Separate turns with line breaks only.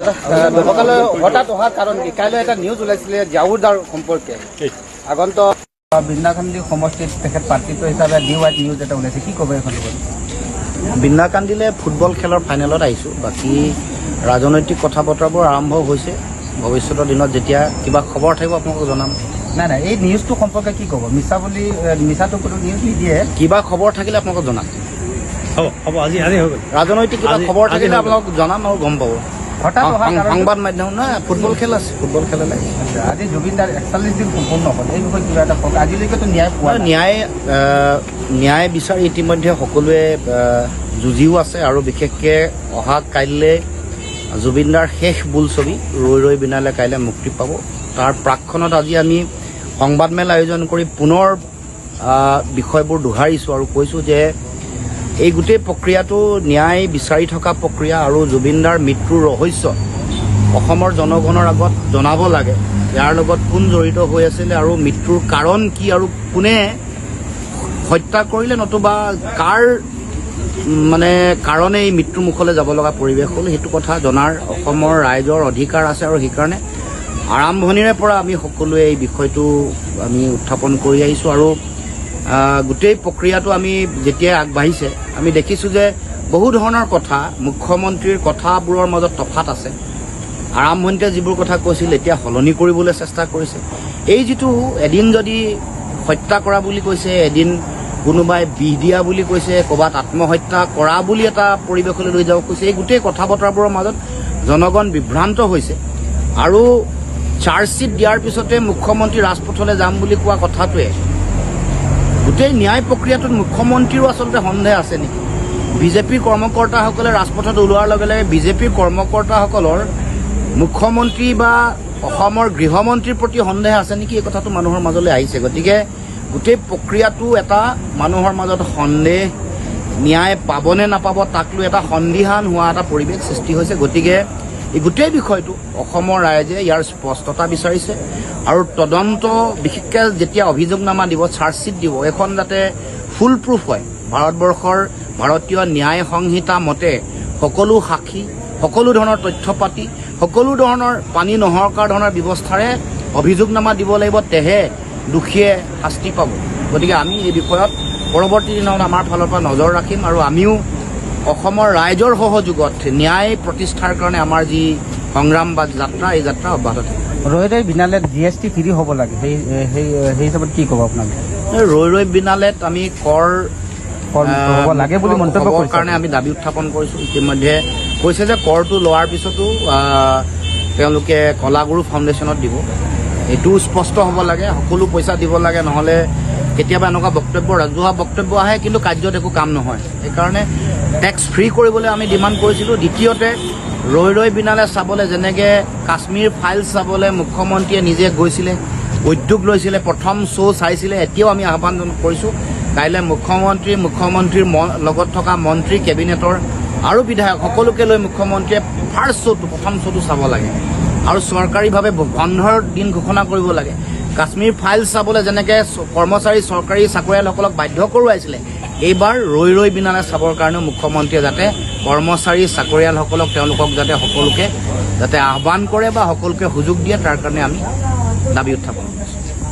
দীপকালৈ হঠাৎ অহাৰ কাৰণ কি? কাইলৈ এটা নিউজ ওলাইছিলে জাউৰদাৰ সম্পৰ্কে। আগন্তক বৃন্দাকান্দি সমষ্টিত তেখেত প্ৰাৰ্থিত্ব হিচাপে ডি ৱাইট নিউজ এটা ওলাইছে। কি ক'ব এইখন
বিন্দাকান্দিলে ফুটবল খেলৰ ফাইনেলত আহিছোঁ। বাকী ৰাজনৈতিক কথা বতৰাবোৰ আৰম্ভ হৈছে। ভৱিষ্যতৰ দিনত যেতিয়া কিবা খবৰ থাকিব আপোনালোকক জনাম।
নাই নাই এই নিউজটো সম্পৰ্কে কি ক'ব? মিছা বুলি মিছাটো কোনো নিউজ নিদিয়ে।
কিবা খবৰ থাকিলে আপোনালোকক জনাম।
হ'ব হ'ব আজি আজি হৈ গ'ল।
ৰাজনৈতিক কিবা খবৰ থাকিলে। আপোনালোকক জনাম আৰু গম পাব।
হঠাৎ অহাৰ
সং-
কাৰণ
সংবাদ মাধ্যম নহয় ফুটবল খেল আছে। ফুটবল খেললৈ
আজি জুবিন দাৰ একচল্লিছ দিন সম্পূৰ্ণ হ'ল। এই বিষয়ে কিবা এটা কওক। আজিলৈকেতো ন্যায় পোৱা নাই।
ন্যায় আহ, ন্যায় বিচাৰি ইতিমধ্যে সকলোৱে যুঁজিও আছে আৰু বিশেষকৈ অহা কাইলৈ জুবিনদাৰ শেষ বোলছবি ৰৈ ৰৈ বিনালে কাইলৈ মুক্তি পাব। তাৰ প্ৰাকখনত আজি আমি সংবাদমেল আয়োজন কৰি পুনৰ বিষয়বোৰ দোহাৰিছোঁ আৰু কৈছোঁ যে এই গোটেই প্ৰক্ৰিয়াটো ন্যায় বিচাৰি থকা প্ৰক্ৰিয়া আৰু জুবিনদাৰ মৃত্যুৰ ৰহস্য অসমৰ জনগণৰ আগত জনাব লাগে। ইয়াৰ লগত কোন জড়িত হৈ আছিলে আৰু মৃত্যুৰ কাৰণ কি আৰু কোনে হত্যা কৰিলে নতুবা কাৰ মানে কাৰণে এই মৃত্যুৰ মুখলৈ যাব লগা পৰিৱেশ হ'ল সেইটো কথা জনাৰ অসমৰ ৰাইজৰ অধিকাৰ আছে আৰু সেইকাৰণে আৰম্ভণিৰে পৰা আমি সকলোৱে এই বিষয়টো আমি উত্থাপন কৰি আহিছোঁ আৰু গোটেই প্ৰক্ৰিয়াটো আমি যেতিয়া আগবাঢ়িছে আমি দেখিছোঁ যে বহু ধৰণৰ কথা মুখ্যমন্ত্ৰীৰ কথাবোৰৰ মাজত তফাত আছে। আৰম্ভণিতে যিবোৰ কথা কৈছিল এতিয়া সলনি কৰিবলৈ চেষ্টা কৰিছে। এই যিটো এদিন যদি হত্যা কৰা বুলি কৈছে এদিন কোনোবাই বিষ দিয়া বুলি কৈছে ক'ৰবাত আত্মহত্যা কৰা বুলি এটা পৰিৱেশলৈ লৈ যাব কৈছে এই গোটেই কথা বতৰাবোৰৰ মাজত জনগণ বিভ্ৰান্ত হৈছে। আৰু চাৰ্জশ্বীট দিয়াৰ পিছতে মুখ্যমন্ত্ৰী ৰাজপথলৈ যাম বুলি কোৱা কথাটোৱে গোটেই ন্যায় প্ৰক্ৰিয়াটোত মুখ্যমন্ত্ৰীৰো আচলতে সন্দেহ আছে নেকি? বিজেপিৰ কৰ্মকৰ্তাসকলে ৰাজপথত ওলোৱাৰ লগে লগে বিজেপিৰ কৰ্মকৰ্তাসকলৰ মুখ্যমন্ত্ৰী বা অসমৰ গৃহমন্ত্ৰীৰ প্ৰতি সন্দেহ আছে নেকি? এই কথাটো মানুহৰ মাজলৈ আহিছে। গতিকে গোটেই প্ৰক্ৰিয়াটো এটা মানুহৰ মাজত সন্দেহ, ন্যায় পাবনে নাপাব তাক লৈ এটা সন্দিহান হোৱা এটা পৰিৱেশ সৃষ্টি হৈছে। গতিকে এই গোটেই বিষয়টো অসমৰ ৰাইজে ইয়াৰ স্পষ্টতা বিচাৰিছে আৰু তদন্ত বিশেষকৈ যেতিয়া অভিযোগনামা দিব চাৰ্জশ্বীট দিব এখন যাতে ফুল প্ৰুফ হয়। ভাৰতবৰ্ষৰ ভাৰতীয় ন্যায় সংহিতা মতে সকলো সাক্ষী সকলো ধৰণৰ তথ্য পাতি সকলো ধৰণৰ পানী নহৰকাৰ ধৰণৰ ব্যৱস্থাৰে অভিযোগনামা দিব লাগিব তেহে দোষীয়ে শাস্তি পাব। গতিকে আমি এই বিষয়ত পৰৱৰ্তী দিনত আমাৰ ফালৰ পৰা নজৰ ৰাখিম আৰু আমিও অসমৰ ৰাইজৰ সহযোগত ন্যায় প্ৰতিষ্ঠাৰ কাৰণে আমাৰ যি সংগ্ৰাম বা যাত্ৰা এই যাত্ৰা অব্যাহত থাকিব।
ৰৈ ৰৈ বিনালে জি এছ টি ফ্ৰী হ'ব লাগে। সেই সেই সেই হিচাপত কি ক'ব আপোনালোকে?
ৰৈ ৰৈ বিনালেত আমি কৰ
লাগে বুলি মন্তব্য
কাৰণে আমি দাবী উত্থাপন কৰিছোঁ। ইতিমধ্যে কৈছে যে কৰটো লোৱাৰ পিছতো তেওঁলোকে কলাগুৰু ফাউণ্ডেশ্যনত দিব। এইটোও স্পষ্ট হ'ব লাগে। সকলো পইচা দিব লাগে। নহ'লে কেতিয়াবা এনেকুৱা বক্তব্য, ৰাজহুৱা বক্তব্য আহে, কিন্তু কাৰ্যত একো কাম নহয়। সেইকাৰণে টেক্স ফ্ৰী কৰিবলৈ আমি ডিমাণ্ড কৰিছিলোঁ। দ্বিতীয়তে, ৰৈ ৰৈ বিনালে চাবলৈ, যেনেকৈ কাশ্মীৰ ফাইল চাবলৈ মুখ্যমন্ত্ৰীয়ে নিজে গৈছিলে, উদ্যোগ লৈছিলে, প্ৰথম শ্ব' চাইছিলে, এতিয়াও আমি আহ্বান কৰিছোঁ। কাইলৈ মুখ্যমন্ত্ৰী, মুখ্যমন্ত্ৰীৰ ম- লগত থকা মন্ত্ৰী, কেবিনেটৰ আৰু বিধায়ক, সকলোকে লৈ মুখ্যমন্ত্ৰীয়ে ফাৰ্ষ্ট শ্ব'টো প্ৰথম শ্ব'টো চাব লাগে। আৰু চৰকাৰীভাৱে বন্ধৰ দিন ঘোষণা কৰিব লাগে। কাশ্মীৰ ফাইল চাবলৈ যেনেকৈ কৰ্মচাৰী, চৰকাৰী চাকৰিয়ালসকলক বাধ্য কৰোৱাইছিলে, এইবাৰ ৰৈ ৰৈ বিনালে চাবৰ কাৰণেও মুখ্যমন্ত্ৰীয়ে যাতে কৰ্মচাৰী, চাকৰিয়ালসকলক তেওঁলোকক যাতে সকলোকে যাতে আহ্বান কৰে বা সকলোকে সুযোগ দিয়ে, তাৰ কাৰণে আমি দাবি উত্থাপন কৰিছোঁ।